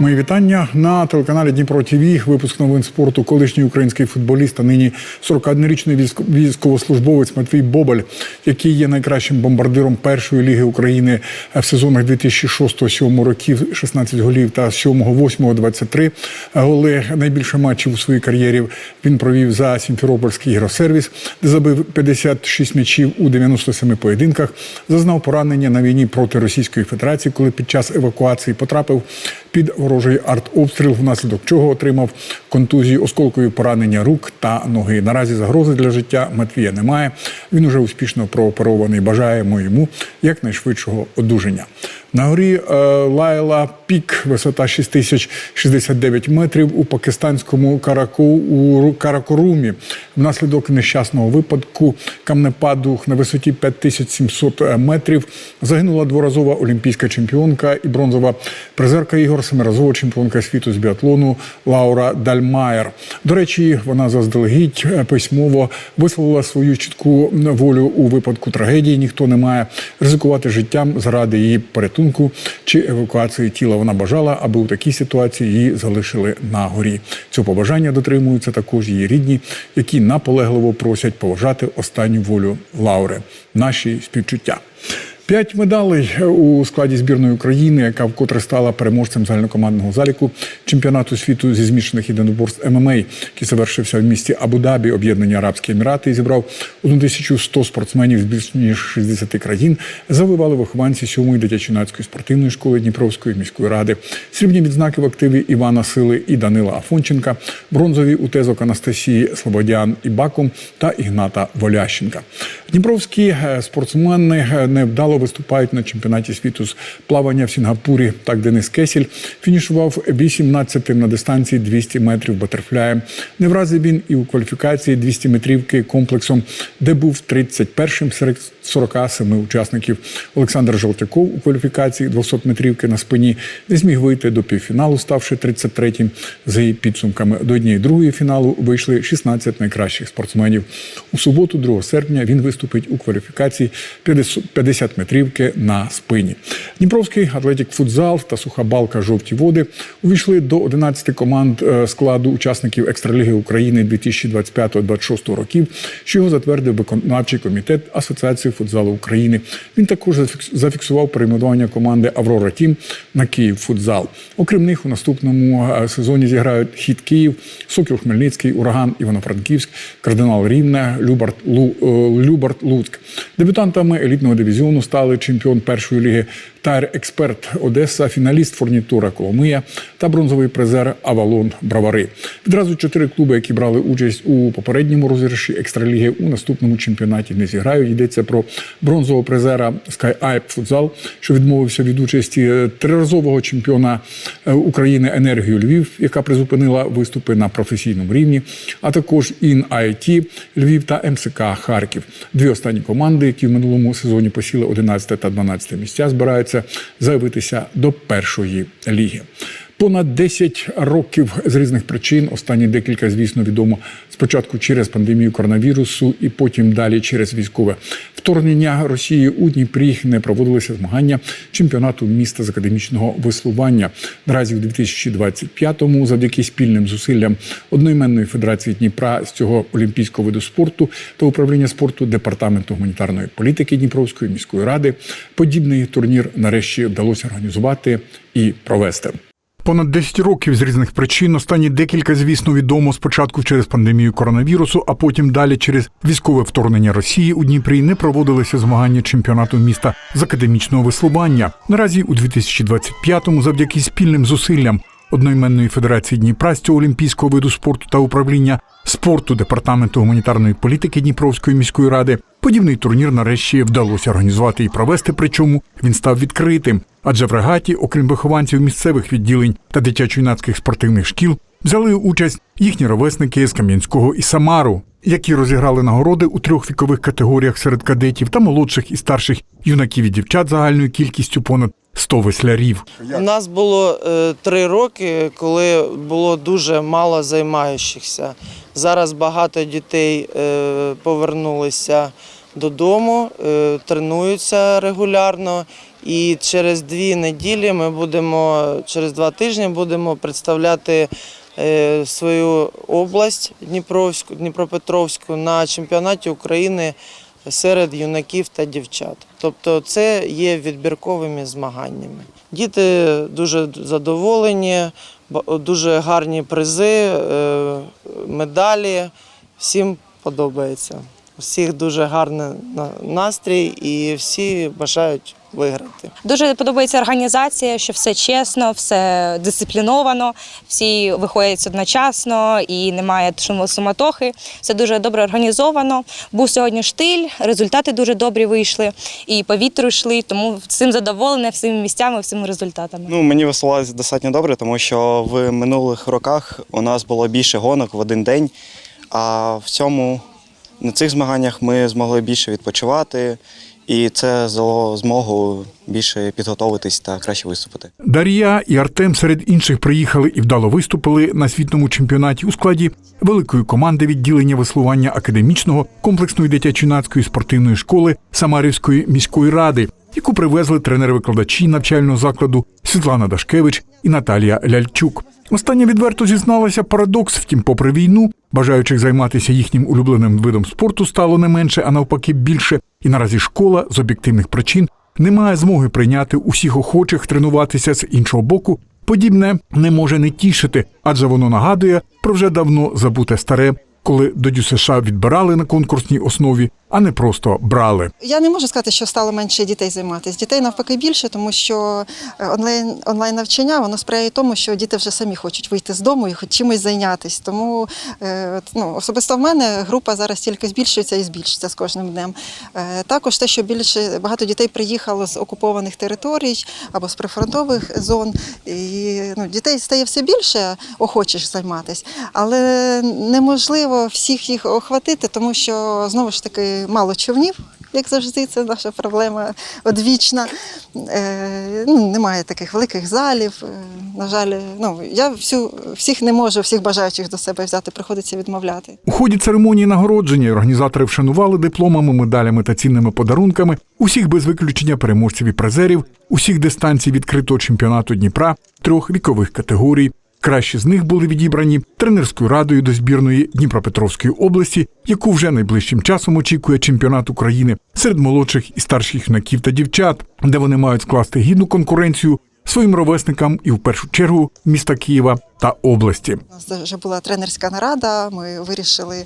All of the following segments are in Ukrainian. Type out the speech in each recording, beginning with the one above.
Мої вітання на телеканалі Дніпро ТВ. Випуск новин спорту. Колишній український футболіст, а нині 41-річний військовослужбовець Матвій Бобаль, який є найкращим бомбардиром першої ліги України в сезонах 2006-2007 років, 16 голів та 7-8 23 голи. Найбільше матчів у своїй кар'єрі він провів за Сімферопольський гіросервіс, де забив 56 м'ячів у 97 поєдинках. Зазнав поранення на війні проти Російської Федерації, коли під час евакуації потрапив під ворожий артобстріл, внаслідок чого отримав контузію, осколкові поранення рук та ноги. Наразі загрози для життя Матвія немає. Він уже успішно прооперований. Бажаємо йому якнайшвидшого одужання. На горі е, Лайла Пік, висота 6069 метрів у пакистанському Караку у Каракорумі. Внаслідок нещасного випадку камнепаду на висоті 5700 метрів загинула дворазова олімпійська чемпіонка і бронзова призерка ігор, семиразова чемпіонка світу з біатлону Лаура Дальмаєр. До речі, вона заздалегідь е, письмово висловила свою чітку волю у випадку трагедії. Ніхто не має ризикувати життям заради її порятунку чи евакуації тіла. Вона бажала, аби у такій ситуації її залишили на горі. Цього побажання дотримуються також її рідні, які наполегливо просять поважати останню волю Лаури. Наші співчуття. П'ять медалей у складі збірної України, яка вкотре стала переможцем загальнокомандного заліку чемпіонату світу зі змішаних єдиноборств ММА, який завершився в місті Абу-Дабі, Об'єднані Арабські Емірати, і зібрав 1100 спортсменів з більш ніж 60 країн. Завоювали вихованці 7-ї дитячо-юнацької спортивної школи Дніпровської міської ради. Срібні відзнаки в активі Івана Сили і Данила Афонченка, бронзові у тезок Анастасії Слободян і Бакум та Ігната Волященка. Дніпровські е, спортсмени е, невдало виступають на чемпіонаті світу з плавання в Сінгапурі. Так Денис Кесіль фінішував 18-тим на дистанції 200 метрів батерфляєм. Не вразив він і у кваліфікації 200 метрівки комплексом, де був 31-м серед 47 учасників. Олександр Жолтяков у кваліфікації 200 метрівки на спині не зміг вийти до півфіналу, ставши 33-м. За її підсумками до однієї другої фіналу вийшли 16 найкращих спортсменів. У суботу, 2 серпня, він виступить у кваліфікації 50 50 метрівки на спині. Дніпровський атлетік футзал та суха балка жовті води увійшли до 11 команд е, складу учасників екстраліги України 2025-2026 років, що його затвердив виконавчий комітет Асоціації футзалу України. Він також зафіксував перейменування команди Аврора Тім на Київ футзал. Окрім них, у наступному е, сезоні зіграють хід Київ, Сокіл Хмельницький, Ураган Івано-Франківськ, Кардинал Рівне, Любарт, Лу, Любарт Луцьк. Дебютантами елітного дивізіону стали чемпіон першої ліги Тайр Експерт Одеса, фіналіст Фурнітура Коломия та бронзовий призер Авалон Бравари. Відразу чотири клуби, які брали участь у попередньому розіграші екстраліги у наступному чемпіонаті не зіграють. Йдеться про бронзового призера Sky Футзал, що відмовився від участі триразового чемпіона е, України енергію Львів, яка призупинила виступи на професійному рівні, а також ін IT Львів та МСК Харків. Дві останні команди, які в минулому сезоні посіли 11 та 12 місця, збираються заявитися до першої ліги. Понад 10 років з різних причин, останні декілька, звісно, відомо спочатку через пандемію коронавірусу, і потім далі через військове вторгнення Росії у Дніпрі не проводилися змагання чемпіонату міста з академічного веслування. Наразі в 2025-му, завдяки спільним зусиллям одноіменної федерації Дніпра з цього олімпійського виду спорту та управління спорту департаменту гуманітарної політики Дніпровської міської ради, подібний турнір нарешті вдалося організувати і провести. Понад 10 років з різних причин останні декілька, звісно, відомо спочатку через пандемію коронавірусу, а потім далі через військове вторгнення Росії у Дніпрі не проводилися змагання чемпіонату міста з академічного веслування. Наразі у 2025-му завдяки спільним зусиллям одноіменної федерації Дніпра з цього олімпійського виду спорту та управління спорту департаменту гуманітарної політики Дніпровської міської ради. Подібний турнір нарешті вдалося організувати і провести. Причому він став відкритим. Адже в регаті, окрім вихованців місцевих відділень та дитячо-юнацьких спортивних шкіл, взяли участь їхні ровесники з Кам'янського і Самару, які розіграли нагороди у трьох вікових категоріях серед кадетів та молодших і старших юнаків і дівчат загальною кількістю понад 100 веслярів. У нас було е, три роки, коли було дуже мало займаючихся. Зараз багато дітей е, повернулися додому, е, тренуються регулярно І через дві неділі ми будемо, через два тижні будемо представляти свою область Дніпровську, Дніпропетровську на чемпіонаті України серед юнаків та дівчат. Тобто це є відбірковими змаганнями. Діти дуже задоволені, дуже гарні призи, е, медалі. Всім подобається. Всіх дуже гарний настрій і всі бажають виграти. Дуже подобається організація, що все чесно, все дисципліновано, всі виходять одночасно і немає суматохи. Все дуже добре організовано. Був сьогодні штиль, результати дуже добрі вийшли, і по вітру йшли, тому всім задоволена, всіми місцями, всіми результатами. Ну, мені веселалося достатньо добре, тому що в минулих роках у нас було більше гонок в один день, а в цьому на цих змаганнях ми змогли більше відпочивати, і це дало змогу більше підготуватись та краще виступити. Дар'я і Артем серед інших приїхали і вдало виступили на світному чемпіонаті у складі великої команди відділення веслування академічного комплексної дитячо-юнацької спортивної школи Самарівської міської ради, яку привезли тренери-викладачі навчального закладу Світлана Дашкевич і Наталія Ляльчук. Остання відверто зізналася парадокс, втім, попри війну, бажаючих займатися їхнім улюбленим видом спорту стало не менше, а навпаки більше. І наразі школа з об'єктивних причин не має змоги прийняти усіх охочих тренуватися з іншого боку. Подібне не може не тішити, адже воно нагадує про вже давно забуте старе, коли до ДЮСШ відбирали на конкурсній основі, а не просто брали. Я не можу сказати, що стало менше дітей займатися. Дітей навпаки більше, тому що е, онлайн онлайн навчання воно сприяє тому, що діти вже самі хочуть вийти з дому і хоч чимось зайнятися. Тому е, ну, особисто в мене група зараз тільки збільшується і збільшується з кожним днем. Е, Також те, що більше багато дітей приїхало з окупованих територій або з прифронтових зон, і ну, дітей стає все більше охочих займатися, але неможливо всіх їх охватити, тому що знову ж таки мало човнів. Як завжди, це наша проблема одвічна. Е, ну, немає таких великих залів. Е, на жаль, ну я всю всіх не можу, всіх бажаючих до себе взяти, приходиться відмовляти. У ході церемонії нагородження організатори вшанували дипломами, медалями та цінними подарунками усіх без виключення переможців і призерів, усіх дистанцій відкритого чемпіонату Дніпра, трьох вікових категорій. Кращі з них були відібрані тренерською радою до збірної Дніпропетровської області, яку вже найближчим часом очікує чемпіонат України серед молодших і старших юнаків та дівчат, де вони мають скласти гідну конкуренцію своїм ровесникам і в першу чергу міста Києва та області. У нас вже була тренерська нарада. Ми вирішили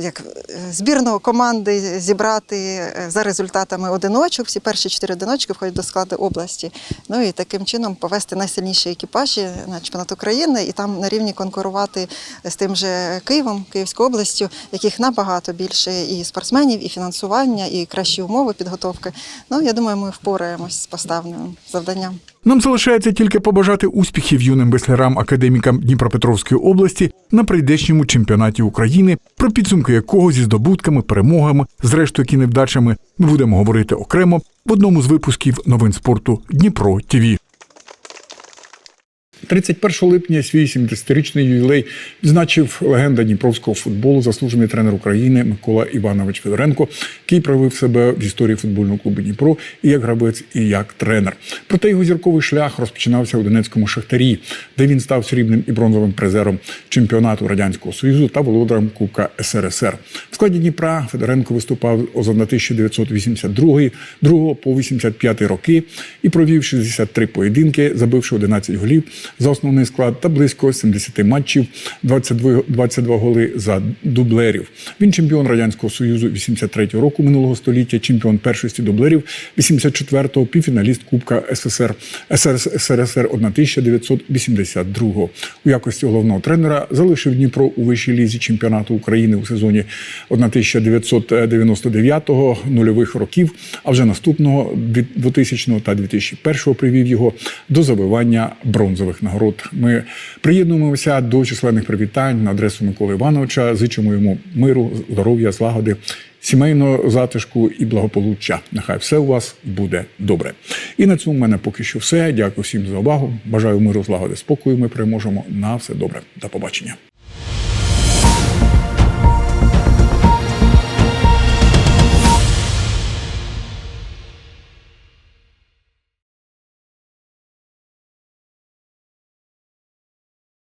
як е, збірну команди зібрати е, за результатами одиночок. Всі перші чотири одиночки входять до складу області. Ну і таким чином повести найсильніші екіпажі на чемпіонат України і там на рівні конкурувати з тим же Києвом, Київською областю, яких набагато більше і спортсменів, і фінансування, і кращі умови підготовки. Ну я думаю, ми впораємось з поставленим завданням. Нам залишається тільки побажати успіхів юним веслярам академікам Дніпропетровської області на прийдешньому чемпіонаті України, про підсумки якого зі здобутками, перемогами, зрештою які невдачами, ми будемо говорити окремо в одному з випусків новин спорту Дніпро ТІВІ. 31 липня свій 70-річний ювілей відзначив легенда дніпровського футболу, заслужений тренер України Микола Іванович Федоренко, який проявив себе в історії футбольного клубу Дніпро і як гравець, і як тренер. Проте його зірковий шлях розпочинався у Донецькому шахтарі, де він став срібним і бронзовим призером чемпіонату радянського союзу та володарем Кубка СРСР. В складі Дніпра Федоренко виступав з 1982 2 по 85 роки і провів 63 поєдинки, забивши 11 голів за основний склад та близько 70 матчів, 22, 22 голи за дублерів. Він чемпіон радянського союзу 83 року минулого століття, чемпіон першості дублерів 84-го, півфіналіст Кубка СССР СРСР 1982 У якості головного тренера залишив Дніпро у вищій лізі чемпіонату України у сезоні 1999-го нульових років. А вже наступного 2000 та 2001 привів його до забивання бронзових нагород. Ми приєднуємося до численних привітань на адресу Миколи Івановича. Зичимо йому миру, здоров'я, злагоди, сімейного затишку і благополуччя. Нехай все у вас буде добре. І на цьому в мене поки що все. Дякую всім за увагу. Бажаю миру, злагоди, спокою. Ми переможемо на все добре. До побачення.